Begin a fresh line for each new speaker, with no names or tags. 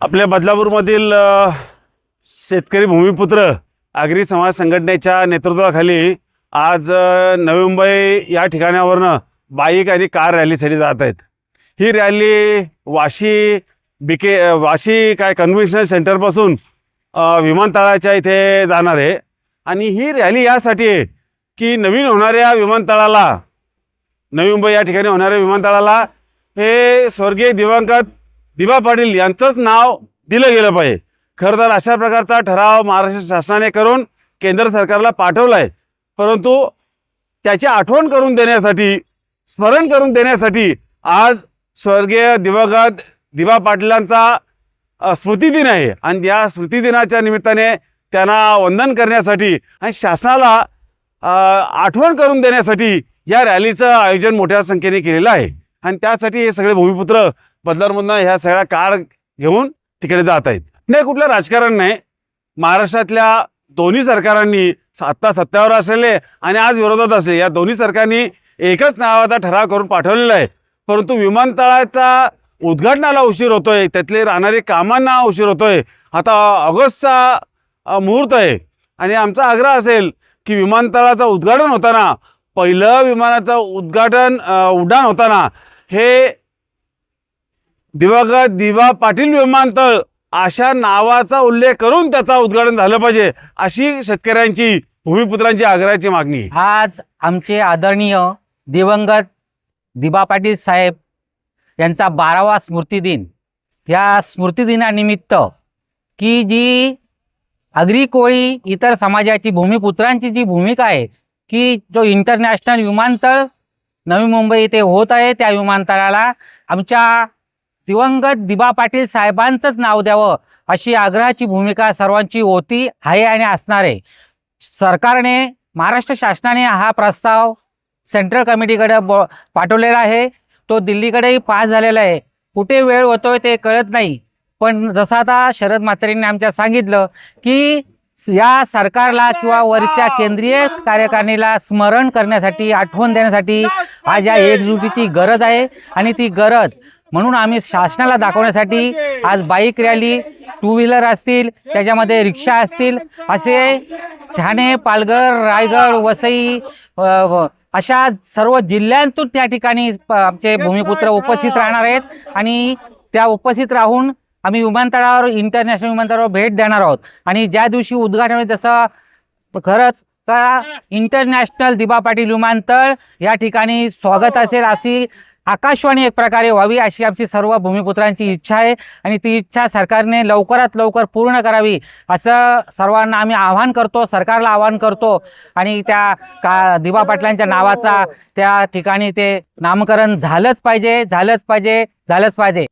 आपल्या बदलापूरमधील शेतकरी भूमिपुत्र आगरी समाज संघटनेच्या नेतृत्वाखाली आज नवी मुंबई या ठिकाणावरनं बाईक आणि कार रॅलीसाठी जात आहेत. ही रॅली वाशी बिके वाशी काय कन्व्हेन्शन सेंटरपासून विमानतळाच्या इथे जाणार आहे. आणि ही रॅली यासाठी आहे की नवीन होणाऱ्या विमानतळाला नवी मुंबई या ठिकाणी होणाऱ्या विमानतळाला हे स्वर्गीय दिवंगत दिबा पाटील यांचंच नाव दिलं गेलं पाहिजे. खरं तर अशा प्रकारचा ठराव महाराष्ट्र शासनाने करून केंद्र सरकारला पाठवला आहे परंतु त्याची आठवण करून देण्यासाठी स्मरण करून देण्यासाठी आज स्वर्गीय दिवंगत दिवा पाटलांचा स्मृतिदिन आहे. आणि या स्मृतिदिनाच्या निमित्ताने त्यांना वंदन करण्यासाठी आणि शासनाला आठवण करून देण्यासाठी या रॅलीचं आयोजन मोठ्या संख्येने केलेलं आहे. आणि त्यासाठी हे सगळे भूमिपुत्र बदलारमधनं ह्या सगळ्या कार घेऊन तिकडे जात आहेत. नाही कुठलं राजकारण नाही. महाराष्ट्रातल्या दोन्ही सरकारांनी आत्ता सत्तेवर असलेले आणि आज विरोधात असले या दोन्ही सरकारनी एकच नावाचा ठराव करून पाठवलेला आहे. परंतु विमानतळाचा उद्घाटनाला उशीर होतोय त्यातले राहणारे कामांना उशीर होतोय. आता ऑगस्टचा मुहूर्त आहे आणि आमचा आग्रह असेल की विमानतळाचं उद्घाटन होताना पहिलं विमानाचं उद्घाटन उड्डाण होताना हे दिवंगत दिवा पाटील विमानतळ अशा नावाचा उल्लेख करून त्याचा उद्घाटन झालं पाहिजे अशी शेतकऱ्यांची भूमिपुत्रांची आग्रहाची मागणी.
आज आमचे आदरणीय दिवंगत दिबा पाटील साहेब यांचा बारावा स्मृतिदिन या स्मृतिदिनानिमित्त की जी अग्री कोळी इतर समाजाची भूमिपुत्रांची जी भूमिका आहे की जो इंटरनॅशनल विमानतळ नवी मुंबई इथे होत आहे त्या विमानतळाला आमच्या दिवंगत दिबा पाटील साहेबांचंच नाव द्यावं अशी आग्रहाची भूमिका सर्वांची होती आहे आणि असणार आहे. सरकारने महाराष्ट्र शासनाने हा प्रस्ताव सेंट्रल कमिटीकडे ब पाठवलेला आहे. तो दिल्लीकडेही पास झालेला आहे. कुठे वेळ होतोय ते कळत नाही. पण जसं आता शरद म्हात्रेंनी आमच्या सांगितलं की या सरकारला किंवा वरच्या केंद्रीय कार्यकारिणीला स्मरण करण्यासाठी आठवण देण्यासाठी आज या एकजुटीची गरज आहे आणि ती गरज म्हणून आम्ही शासनाला दाखवण्यासाठी आज बाईक रॅली टू व्हीलर असतील त्याच्यामध्ये रिक्षा असतील असे ठाणे पालघर रायगड वसई अशा सर्व जिल्ह्यांतून त्या ठिकाणी प- आमचे भूमिपुत्र उपस्थित राहणार आहेत आणि त्या उपस्थित राहून आम्ही विमानतळावर इंटरनॅशनल विमानतळावर भेट देणार आहोत. आणि ज्या दिवशी उद्घाटन होईल तसं खरंच का इंटरनॅशनल दिबा पाटील विमानतळ या ठिकाणी स्वागत असेल अशी आकाशवाणी एक प्रकारे व्हावी अशी आमची सर्व भूमिपुत्रांची इच्छा आहे. आणि ती इच्छा सरकारने लवकरात लवकर पूर्ण करावी असं सर्वांना आम्ही आवाहन करतो सरकारला आवाहन करतो. आणि त्या का दिबा पाटलांच्या नावाचा त्या ठिकाणी ते नामकरण झालंच पाहिजे झालंच पाहिजे झालंच पाहिजे.